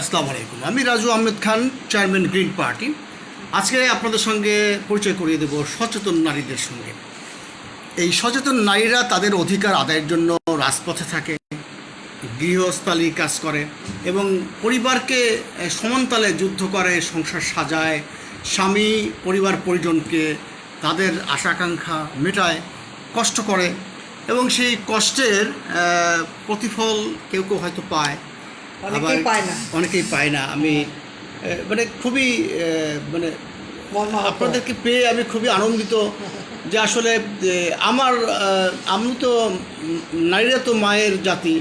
আসসালামু আলাইকুম। আমি Raju Ahmed Khan, chairman Green Party. আজকে আপনাদের সঙ্গে পরিচয় করিয়ে দেব সচেতন নারীদের সঙ্গে। এই সচেতন নারীরা তাদের অধিকার আদায়ের জন্য রাজপথে থাকে, গৃহস্থালী কাজ করে এবং পরিবারকে সমানতালে যুদ্ধ করে, সংসার সাজায়, স্বামী, পরিবার, পরিজনকে তাদের আশা আকাঙ্ক্ষা মেটায়, কষ্ট করে এবং সেই কষ্টের প্রতিফল কেউ কেউ হয়তো পায়। অনেকেই পায় না। অনেকেই পায় না। আমি মানে খুবই মানে আপনাদেরকে পেয়ে আমি খুবই আনন্দিত যে আসলে আমার আমি তো নারীরা তো মায়ের জাতি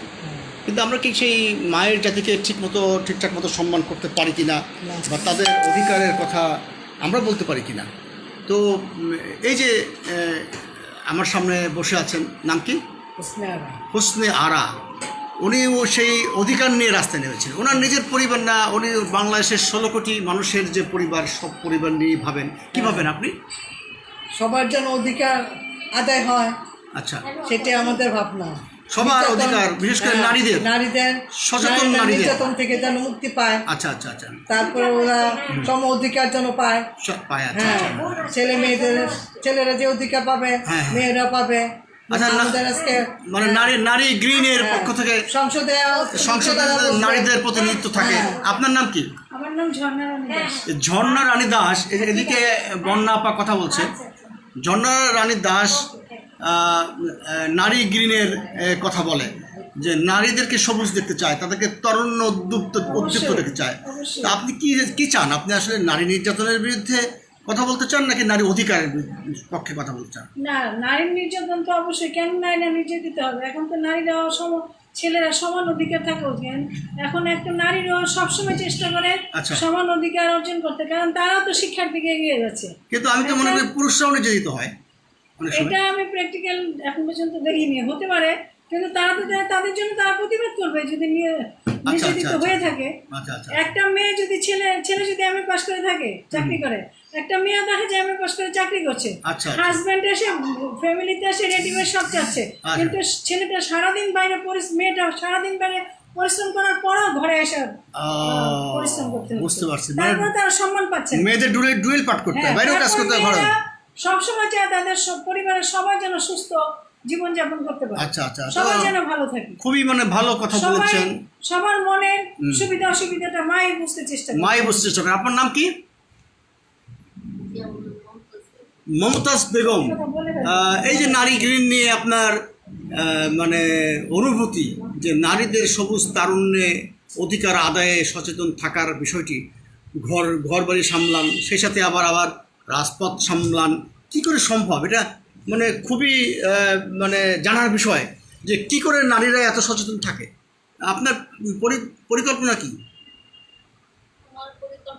কিন্তু আমরা কি সেই মায়ের জাতিকে ঠিকমতো ঠিকঠাক মতো সম্মান করতে পারি কিনা না। বা তাদের অধিকারের কথা আমরা বলতে পারি কিনা? তো এই যে আমার সামনে বসে আছেন নাম কি। হোসনে আরা। উনিও সেই অধিকার নিয়ে রাস্তায় নেমেছেন ওনার নিজের পরিবার না উনি বাংলাদেশের ষোলো কোটি মানুষের যে পরিবার সব পরিবার নিয়ে ভাবেন। কি ভাবেন আপনি? সবার জন্য অধিকার আদায় হয় আচ্ছা। সেটাই আমাদের ভাবনা। সবার অধিকার, বিশেষ করে হ্যাঁ, নারীদের। নারীদের সচেতন নারীদের। নির্যাতন থেকে যেন মুক্তি পায়। আচ্ছা আচ্ছা আচ্ছা। তারপরে ওরা সম অধিকার যেন পায়। সব পায় আচ্ছা হ্যাঁ আচ্ছা। ছেলে মেয়েদের ছেলেরা যে অধিকার পাবে হ্যাঁ। মেয়েরা পাবে। আচ্ছা, না- মানে নারী নারী গ্রিনের হ্যাঁ, পক্ষ থেকে সংসদে সংসদে নারীদের প্রতিনিধিত্ব থাকে। হ্যাঁ। আপনার নাম কি? আমার নাম ঝর্ণা রানী দাস। ঝর্ণা রানী দাস এদিকে বন্যা আপা কথা বলছে। ঝর্ণা রানী দাস নারী গ্রিনের কথা বলে যে নারীদেরকে সবুজ দেখতে চায় তাদেরকে তরুণ উদ্যুক্ত উদ্দীপ্ত দেখতে চায়। তা আপনি কি কি চান? আপনি আসলে নারী নির্যাতনের বিরুদ্ধে কথা বলতে চান নাকি নারী অধিকারের পক্ষে কথা বলতে চান? না নারীর নির্যাতন তো অবশ্যই। কেন নারীরা নির্যাতিত হবে? এখন তো নারীরা সম ছেলেরা সমান অধিকার থাকা উচিত এখন একটা নারীরাও সবসময় চেষ্টা করে আচ্ছা। সমান অধিকার অর্জন করতে কারণ তারাও তো শিক্ষার দিকে এগিয়ে যাচ্ছে। কিন্তু আমি তো মনে করি পুরুষরাও নির্যাতিত হয় এটা আমি প্র্যাকটিক্যাল এখন পর্যন্ত দেখিনি। হতে পারে কিন্তু তারা তো তাদের জন্য তারা প্রতিবাদ করবে যদি নিয়ে- নির্যাতিত আচ্ছা, হয়ে আচ্ছা। থাকে। আচ্ছা আচ্ছা। একটা মেয়ে যদি ছেলে ছেলে যদি এমএ পাস করে থাকে চাকরি করে একটা মেয়ে দেখা যায় এমএ পাস করে চাকরি করছে। আচ্ছা, আচ্ছা। হাজব্যান্ড এসে ফ্যামিলিতে এসে রেডিমেড সব চাচ্ছে আচ্ছা। কিন্তু ছেলেটা সারাদিন বাইরে মেয়েটা সারাদিন বাইরে পরিশ্রম করার পরও ঘরে এসে পরিশ্রম করতে বুঝতে পারছি। মানে তারপরে তারা সম্মান পাচ্ছে। মেয়েদের ডুয়েল ডুয়েল পাঠ করতে হয়। হ্যাঁ, বাইরেও কাজ করতে হয় ঘরে। সবসময় চায় তাদের সব পরিবারের সবাই যেন সুস্থ জীবনযাপন করতে পারে। আচ্ছা আচ্ছা সবাই যেন ভালো থাকে। খুবই মানে ভালো কথা বলেছেন। সবার মনের সুবিধা অসুবিধাটা মাই বুঝতে চেষ্টা মাই বুঝতে চেষ্টা। আপনার নাম কি? মমতাজ বেগম এই যে নারী গ্রিন নিয়ে আপনার মানে অনুভূতি, যে নারীদের সবুজ তারুণ্যে অধিকার আদায়ে সচেতন থাকার বিষয়টি, ঘর ঘর বাড়ি সামলান, সেই সাথে আবার আবার রাজপথ সামলান, কি করে সম্ভব? এটা মানে খুবই মানে জানার বিষয় যে কি করে নারীরা এত সচেতন থাকে? আপনার পরি- পরিকল্পনা কি?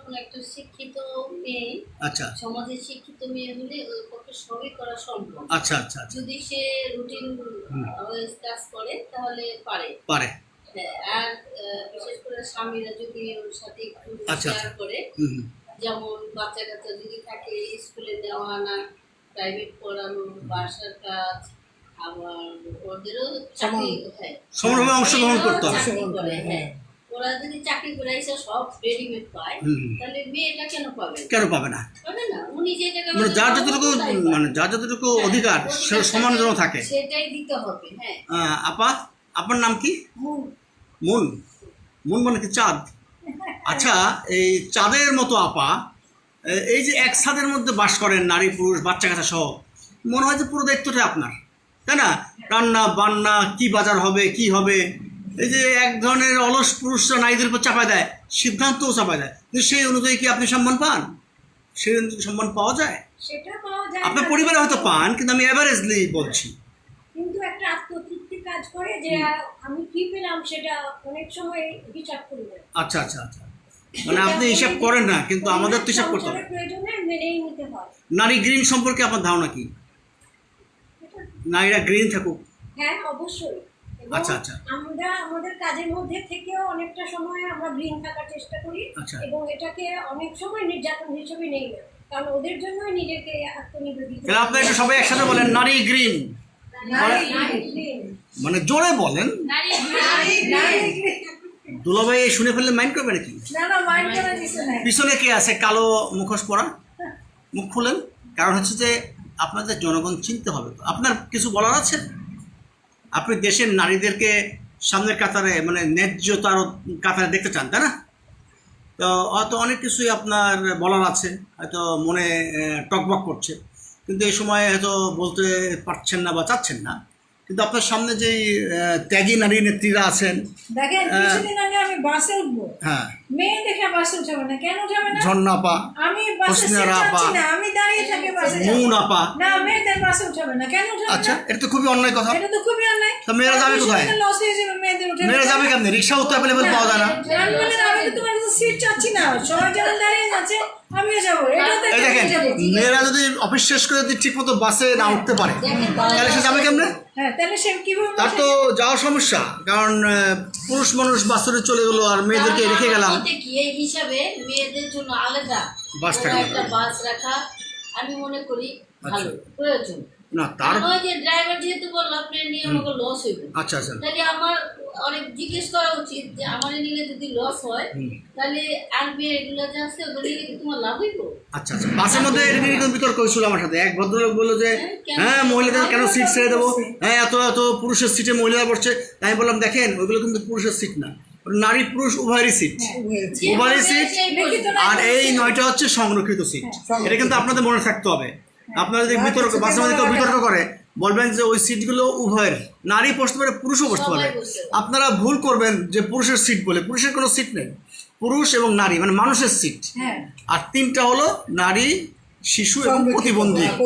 পরিকল্পনা একটা শিক্ষিত মেয়ে আচ্ছা। সমাজে শিক্ষিত মেয়ে হলে ওর পক্ষে সবই করা সম্ভব। আচ্ছা আচ্ছা আচ্ছা। যদি সে রুটিন কাজ করে তাহলে পারে। পারে। হ্যাঁ, আর বিশেষ করে স্বামীরা যদি ওর সাথে একটু আচ্ছা, শেয়ার আচ্ছা। করে হুম হুম। যেমন বাচ্চা কাচ্চা যদি থাকে স্কুলে নেওয়া আনা প্রাইভেট পড়ানো বাসার কাজ আবার ওদেরও চাকরি হ্যাঁ। অংশগ্রহণ করতে হবে। হ্যাঁ। ওরা যদি চাকরি করে এসে সব রেডিমেড পায় হুম, হুম। তাহলে মেয়েটা কেন পাবে? কেন পাবে না? পাবে না। উনি যে মানে যার যতটুকু মানে যার যতটুকু হ্যাঁ, অধিকার সমান যেন থাকে, থাকে সেটাই দিতে হবে হ্যাঁ। আপা আপনার নাম কি? মুন। মুন। মানে কি চাঁদ? আচ্ছা এই চাঁদের মতো আপা এই যে এক ছাদের মধ্যে বাস করেন নারী পুরুষ বাচ্চা কাচ্চা সহ মনে হয় যে পুরো দায়িত্বটা আপনার তাই না? রান্না বান্না কি বাজার হবে কি হবে? এই যে এক ধরনের অলস পুরুষরা নারীদের উপর চাপায় দেয় সিদ্ধান্তও চাপায় দেয়। কিন্তু সেই অনুযায়ী কি আপনি সম্মান পান? সেই অনুযায়ী সম্মান পাওয়া যায়? সেটা পাওয়া যায় আপনার পরিবারে হয়তো পান কিন্তু আমি অ্যাভারেজলি বলছি। কিন্তু একটা আত্মতৃপ্তি কাজ করে যে আমি কি পেলাম সেটা অনেক সময় হিসাব করি আচ্ছা আচ্ছা আচ্ছা। মানে আপনি হিসাব করেন না কিন্তু আমাদের তো হিসাব করতে হবে। নারী গ্রিন সম্পর্কে আপনার ধারণা কি? নারীরা গ্রিন থাকুক। হ্যাঁ অবশ্যই। আচ্ছা, আচ্ছা। আমরা আমাদের কাজের মধ্যে থেকেও অনেকটা সময় আমরা গ্রিন থাকার চেষ্টা করি আচ্ছা। এবং এটাকে অনেক সময় নির্যাতন হিসেবে নেই। না কারণ ওদের জন্যই নিজেকে আত্মনিবেদিত তাহলে আপনারা একটু সবাই একসাথে বলেন নারী গ্রিন মানে জোরে বলেন। নারী নারী দুলাভাই শুনে ফেললে মাইন্ড করবে নাকি? না না মাইন্ড করে কিছু পিছনে কে আছে? কালো মুখোশ পরা? মুখ খুলেন। কারণ হচ্ছে যে আপনাদের জনগণ চিনতে হবে। তো। আপনার কিছু বলার আছে? আপনি দেশের নারীদেরকে সামনের কাতারে মানে ন্যায্যতার কাতারে দেখতে চান, তাই না? তো হয়তো অনেক কিছুই আপনার বলার আছে, হয়তো মনে টকবক করছে। কিন্তু এই সময় হয়তো বলতে পারছেন না বা চাচ্ছেন না। কিন্তু আপনার সামনে যেই আহ, ত্যাগী নারী নেত্রীরা আছেন দেখেন আগে আমি বাসে উঠবো। হ্যাঁ। মেয়ে দেখে বাসে উঠাবে না। কেন উঠাবে না? ঝর্ণাপা আমি আমি দাঁড়িয়ে থাকি বাসে যাব। না মেয়েদের বাসে উঠাবে না। কেন উঠাবে আচ্ছা এটা তো খুবই অন্যায় কথা। এটা তো খুবই অন্যায়। তা মেয়েরা যাবে কোথায়? লস হয়ে যাবে মেয়েদের উঠে মেয়েরা যাবে কেমনি? রিক্সা তো অ্যাভেলেবেল পাওয়া যায় না। আমি তোমার সিট চাচ্ছি না। সবাই যেমন দাঁড়িয়ে যাব তো এই দেখেন মেয়েরা যদি অফিস শেষ করে যদি ঠিক মতো বাসে না উঠতে পারে তাহলে সে যাবে কেমনে? হ্যাঁ তার তো যাওয়ার সমস্যা কারণ পুরুষ মানুষ বাসরে চলে গেলো আর মেয়েদেরকে রেখে গেলাম। এই হিসাবে মেয়েদের জন্য আলাদা বাস কোনো বাস রাখা আমি মনে করি ভালো আচ্ছা। প্রয়োজন। না তার ওই যে ড্রাইভার যেহেতু বলল আপনার নিয়ে আমাকে লস হইবে। আচ্ছা আচ্ছা। তাহলে আমার অনেক জিজ্ঞেস করা উচিত যে আমার নিলে যদি লস হয় তাহলে আর মেয়ে এগুলো যে আছে ওগুলো নিলে কি তোমার লাভ হইব? আচ্ছা আচ্ছা। বাসের মধ্যে কিন্তু বিতর্ক হয়েছিল আমার সাথে। এক ভদ্রলোক বলল যে হ্যাঁ মহিলাদের কেন সিট ছেড়ে দেবো? হ্যাঁ এত এত পুরুষের সিটে মহিলারা বসছে। তাই আমি বললাম দেখেন ওইগুলো কিন্তু পুরুষের সিট না। নারী পুরুষ উভয়েরই সিট হয়েছে। উভয়েরই সিট আর এই নয়টা হচ্ছে সংরক্ষিত সিট এটা কিন্তু আপনাদের মনে থাকতে হবে। আপনারা যদি বিতর্ক বাসের মধ্যে কেউ বিতর্ক করে বলবেন যে ওই সিটগুলো উভয়ের। নারী বসতে পারে পুরুষও বসতে পারে। আপনারা ভুল করবেন যে পুরুষের সিট বলে। পুরুষের কোনো সিট নেই। পুরুষ এবং নারী মানে মানুষের সিট হ্যাঁ। আর তিনটা হলো নারী শিশু এবং প্রতিবন্ধী। হ্যাঁ,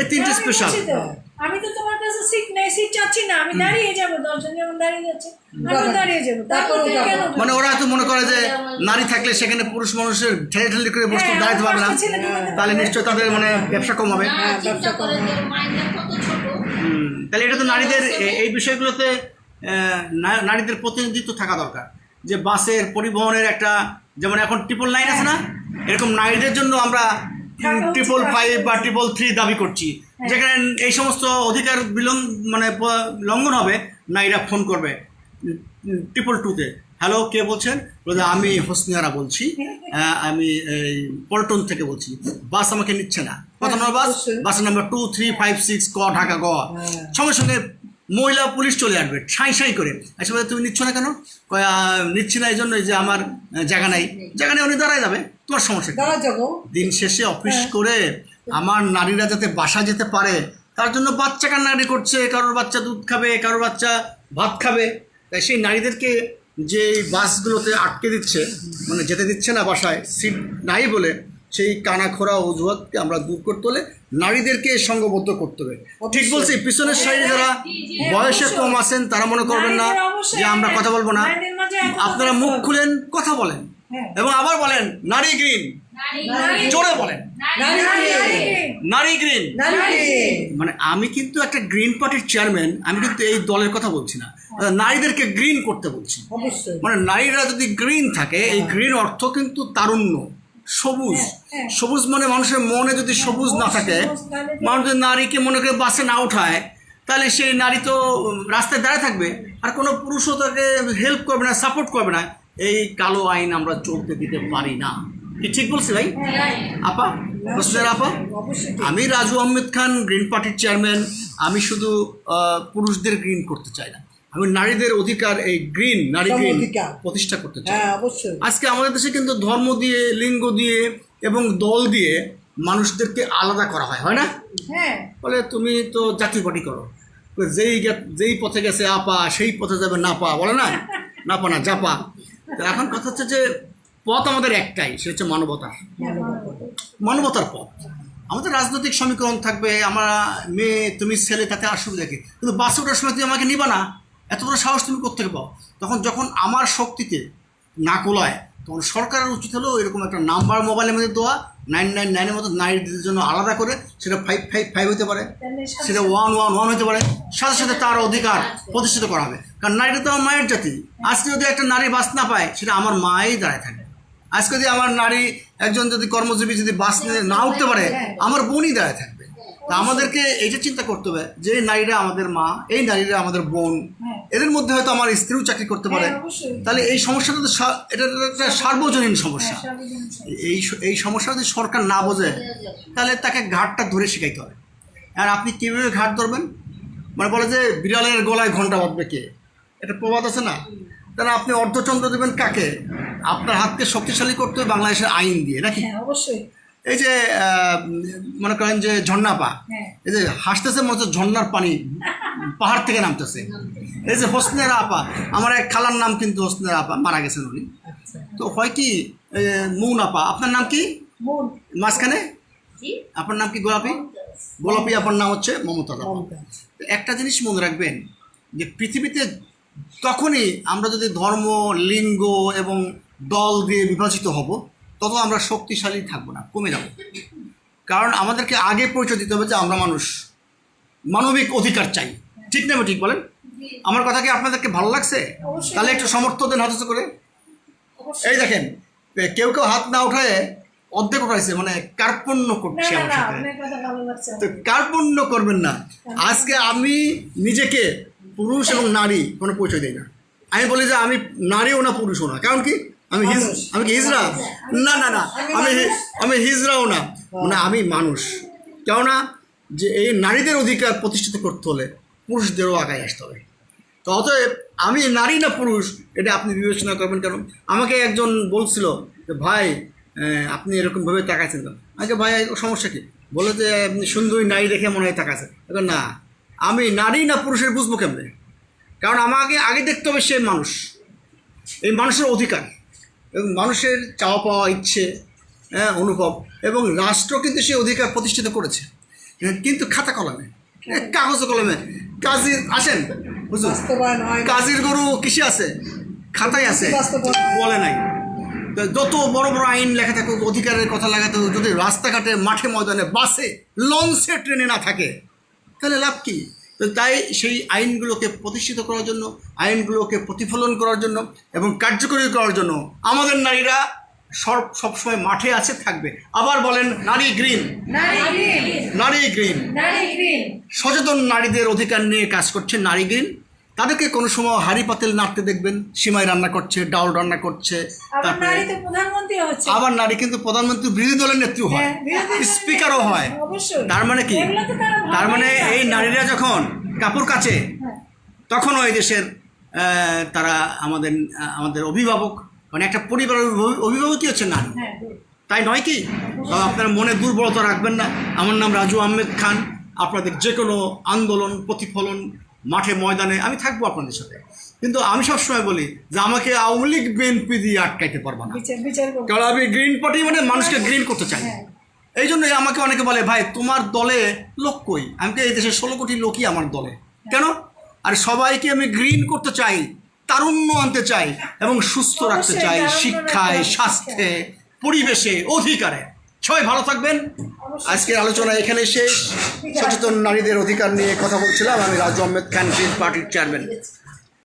এই তিনটে স্পেশাল আমি তো তোমার কাছে সিট নেই সিট চাচ্ছি না। আমি দাঁড়িয়ে যাব দশজন যেমন দাঁড়িয়ে যাচ্ছে আমি দাঁড়িয়ে যাব? মানে ওরা হয়তো মনে করে যে নারী থাকলে সেখানে পুরুষ মানুষের ঠেলে ঠেলে করে বসতে হ্যাঁ, দাঁড়াতে পারবে না তাহলে নিশ্চয় তাদের মানে ব্যবসা কম হবে। না চিন্তা করে যে মাইন্ডটা কত ছোট। হুম, তাহলে এটা তো নারীদের এই বিষয়গুলোতে নারীদের প্রতিনিধিত্ব থাকা দরকার। যে বাসের পরিবহনের একটা যেমন এখন ট্রিপল লাইন আছে না? এরকম নারীদের জন্য আমরা ট্রিপল ফাইভ বা ট্রিপল থ্রি দাবি করছি। হ্যাঁ। যেখানে এই সমস্ত অধিকার বিলং মানে লঙ্ঘন হবে নারীরা ফোন করবে ট্রিপল টুতে হ্যালো কে বলছেন? বলে আমি হোসনিয়ারা বলছি। আমি এই পল্টন থেকে বলছি। বাস আমাকে নিচ্ছে না। কত নম্বর bus. Bus number two three five six ক ঢাকা গ। হ্যাঁ। সঙ্গে সঙ্গে মহিলা পুলিশ চলে আসবে। ঠাঁই ঠাঁই করে। আচ্ছা তুমি নিচ্ছ না কেন? নিচ্ছি না এই জন্য যে আমার জায়গা নাই। জায়গা নেই উনি দাঁড়ায় যাবে। তোমার সমস্যা দাঁড়া যাব দিন শেষে অফিস হ্যাঁ। করে আমার নারীরা যাতে বাসা যেতে পারে তার জন্য বাচ্চা কান্নাকাটি করছে কারোর বাচ্চা দুধ খাবে কারোর বাচ্চা ভাত খাবে। তাই সেই নারীদেরকে যে বাসগুলোতে আটকে দিচ্ছে মানে যেতে দিচ্ছে না বাসায় সিট নাই বলে সেই কানা খোরা অজুহাতকে আমরা দূর করতে হলে নারীদেরকে সঙ্গবদ্ধ করতে হবে। ঠিক বলছি পিছনের সাইডে যারা বয়সে কম আছেন তারা মনে করবেন না যে আমরা কথা বলব না। আপনারা মুখ খুলেন কথা বলেন। হ্যাঁ। এবং আবার বলেন নারী গ্রিন। জোরে বলেন। নারী নারী গ্রিন। মানে আমি কিন্তু একটা গ্রিন পার্টির চেয়ারম্যান আমি কিন্তু এই দলের কথা বলছি না। নারীদেরকে গ্রিন করতে বলছি। মানে নারীরা যদি গ্রিন থাকে এই গ্রিন অর্থ কিন্তু তারুণ্য সবুজ। হ্যাঁ। সবুজ মানে মানুষের মনে যদি সবুজ না থাকে মানুষ যদি নারীকে মনে করে বাসে না উঠায় তাহলে সেই নারী তো রাস্তায় দাঁড়ায় থাকবে। আর কোনো পুরুষও তাকে হেল্প করবে না সাপোর্ট করবে না। এই কালো আইন আমরা চলতে দিতে পারি না। কি ঠিক বলছি ভাই? আপা হোসনের আপা আমি রাজু আহমেদ খান গ্রিন পার্টির চেয়ারম্যান আমি শুধু পুরুষদের গ্রিন করতে চাই না। আমি নারীদের অধিকার এই গ্রিন নারী গ্রিন প্রতিষ্ঠা করতে চাই। হ্যাঁ অবশ্যই। আজকে আমাদের দেশে কিন্তু ধর্ম দিয়ে লিঙ্গ দিয়ে এবং দল দিয়ে মানুষদেরকে আলাদা করা হয় হয় না? হ্যাঁ। বলে তুমি তো জাতি পাটি করো। যেই যেই পথে গেছে আপা সেই পথে যাবে না পা বলে না? না পা না জাপা। এখন কথা হচ্ছে যে পথ আমাদের একটাই সে হচ্ছে মানবতা। মানবতার পথ। আমাদের রাজনৈতিক সমীকরণ থাকবে, আমার মেয়ে, তুমি ছেলে, তাতে অসুবিধা কি? কিন্তু বাসে ওঠার সময় তুমি আমাকে নিবা না, এত বড় সাহস তুমি করতে পাও? তখন যখন আমার শক্তিতে না কোলায় তখন সরকারের উচিত হলো এরকম একটা নাম্বার মোবাইলের মধ্যে দেওয়া নাইন নাইন নাইনের মতো নারীদের জন্য আলাদা করে সেটা ফাইভ ফাইভ ফাইভ হতে পারে। সেটা ওয়ান ওয়ান ওয়ান হতে পারে। সাথে সাথে তার অধিকার প্রতিষ্ঠিত করা হবে। কারণ নারীটা তো আমার মায়ের জাতি। আজকে যদি একটা নারী বাস না পায়, সেটা আমার মাই দাঁড়ায় থাকে আজকে যদি আমার নারী একজন যদি কর্মজীবী যদি বাস না উঠতে পারে, আমার বোনই দাঁড়ায় থাকবে। তা আমাদেরকে এইটা চিন্তা করতে হবে যে এই নারীরা আমাদের মা এই নারীরা আমাদের বোন হ্যাঁ। এদের মধ্যে হয়তো আমার স্ত্রীও চাকরি করতে পারে। হ্যাঁ, তাহলে এই সমস্যাটা তো এটা একটা সার্বজনীন সমস্যা। হ্যাঁ। এই এই সমস্যা যদি সরকার না বোঝে তাহলে তাকে ঘাটটা ধরে শেখাইতে হবে। আর আপনি কীভাবে ঘাট ধরবেন? মানে বলে যে বিড়ালের গলায় ঘণ্টা বাঁধবে কে? এটা প্রবাদ আছে না? তাহলে আপনি অর্ধচন্দ্র দেবেন কাকে? আপনার হাতকে শক্তিশালী করতে হবে বাংলাদেশের আইন দিয়ে নাকি? হ্যাঁ অবশ্যই। এই যে মনে করেন যে ঝর্ণা পা হ্যাঁ। এই যে হাসতেছে মনে হচ্ছে ঝর্ণার পানি পাহাড় থেকে নামতেছে। এই যে হোসনের আপা আমার এক খালার নাম কিন্তু হোসনের আপা মারা গেছেন উনি। তো হয় কি মৌন আপা আপনার নাম কি? মাঝখানে? আপনার নাম কি গোলাপি? গোলাপি আপনার নাম হচ্ছে মমতা একটা জিনিস মনে রাখবেন যে পৃথিবীতে তখনই আমরা যদি ধর্ম লিঙ্গ এবং দল দিয়ে বিভাজিত হব তত আমরা শক্তিশালী থাকব না কমে যাব। কারণ আমাদেরকে আগে পরিচয় দিতে হবে যে আমরা মানুষ। মানবিক অধিকার চাই। ঠিক না ঠিক বলেন? আমার কথা কি আপনাদেরকে ভালো লাগছে? তাহলে একটু সমর্থ দেন হাতে করে। এই দেখেন কেউ কেউ হাত না উঠায় অর্ধেক উঠাইছে মানে কার্পণ্য করছে আমার সাথে। তো কার্পণ্য করবেন না। আজকে আমি নিজেকে পুরুষ এবং নারী কোনো পরিচয় দিই না। আমি বলি যে আমি নারীও না পুরুষও না। কারণ কি? আমি হিজ আমি কি হিজরা? না না না। আমি আমি হিজরাও না। মানে আমি মানুষ। কেননা যে এই নারীদের অধিকার প্রতিষ্ঠিত করতে হলে পুরুষদেরও আগায় আসতে হবে। তো অতএব আমি নারী না পুরুষ এটা আপনি বিবেচনা করবেন কেন? আমাকে একজন বলছিল যে ভাই আপনি এরকমভাবে তাকাইছেন কেন? আগে ভাই সমস্যা কী? বলে যে আপনি সুন্দরী নারী দেখে মনে হয় তাকাছে এখন না আমি নারী না পুরুষের বুঝব কেমনে? কারণ আমাকে আগে দেখতে হবে সে মানুষ। এই মানুষের অধিকার। এবং মানুষের চাওয়া পাওয়া ইচ্ছে হ্যাঁ অনুভব এবং রাষ্ট্র কিন্তু সেই অধিকার প্রতিষ্ঠিত করেছে। হ্যাঁ, কিন্তু খাতা কলমে কাগজ কাগজে কলমে। কাজী আসেন বুঝুন কাজীর গরু কিসে আছে? খাতায় আছে। বলে নাই। তো যত বড় বড় আইন লেখা থাকুক অধিকারের কথা লেখা থাকুক যদি রাস্তাঘাটে মাঠে ময়দানে বাসে লঞ্চে ট্রেনে না থাকে তাহলে লাভ কি? তাই সেই আইনগুলোকে প্রতিষ্ঠিত করার জন্য আইনগুলোকে প্রতিফলন করার জন্য এবং কার্যকরী করার জন্য আমাদের নারীরা সব সবসময় মাঠে আছে থাকবে। আবার বলেন নারী গ্রিন। নারী গ্রিন। নারী গ্রিন। নারী গ্রিন। সচেতন নারীদের অধিকার নিয়ে কাজ করছে নারী গ্রিন। তাদেরকে কোনো সময় হাড়ি পাতিল নাড়তে দেখবেন সীমায় রান্না করছে ডাউল রান্না করছে আবার তারপরে আবার নারী কিন্তু প্রধানমন্ত্রী বিরোধী দলের নেত্রী হয়। হ্যাঁ, বিরোধী দলের স্পিকারও হয়। তার মানে কি? তারা মানে এই নারীরা যখন কাপড় কাচে তখন ওই দেশের তারা আমাদের আমাদের অভিভাবক মানে একটা পরিবারের অভি- অভিভাবকই হচ্ছে নারী। হ্যাঁ তাই নয় কি? তো আপনারা মনে দুর্বলতা রাখবেন না। আমার নাম রাজু আহমেদ খান। আপনাদের যে কোনো আন্দোলন প্রতিফলন মাঠে ময়দানে আমি থাকব আপনাদের সাথে। কিন্তু আমি সবসময় বলি যে আমাকে আওয়ামী লীগ বিএনপি দিয়ে আটকাইতে পারব না। কারণ আমি গ্রিন পার্টি মানে মানুষকে গ্রিন করতে চাই। হ্যাঁ। এই জন্যই আমাকে অনেকে বলে ভাই তোমার দলে লোক কই? আমি কি এই দেশের ষোলো কোটি লোকই আমার দলে। কেন? আর সবাইকে আমি গ্রিন করতে চাই তারুণ্য আনতে চাই এবং সুস্থ রাখতে চাই শিক্ষায় স্বাস্থ্যে পরিবেশে অধিকারে। সবাই ভালো থাকবেন। আজকের আলোচনা এখানে শেষ। সচেতন নারীদের অধিকার নিয়ে কথা বলছিলাম আমি রাজু আহমেদ খান পার্টির চেয়ারম্যান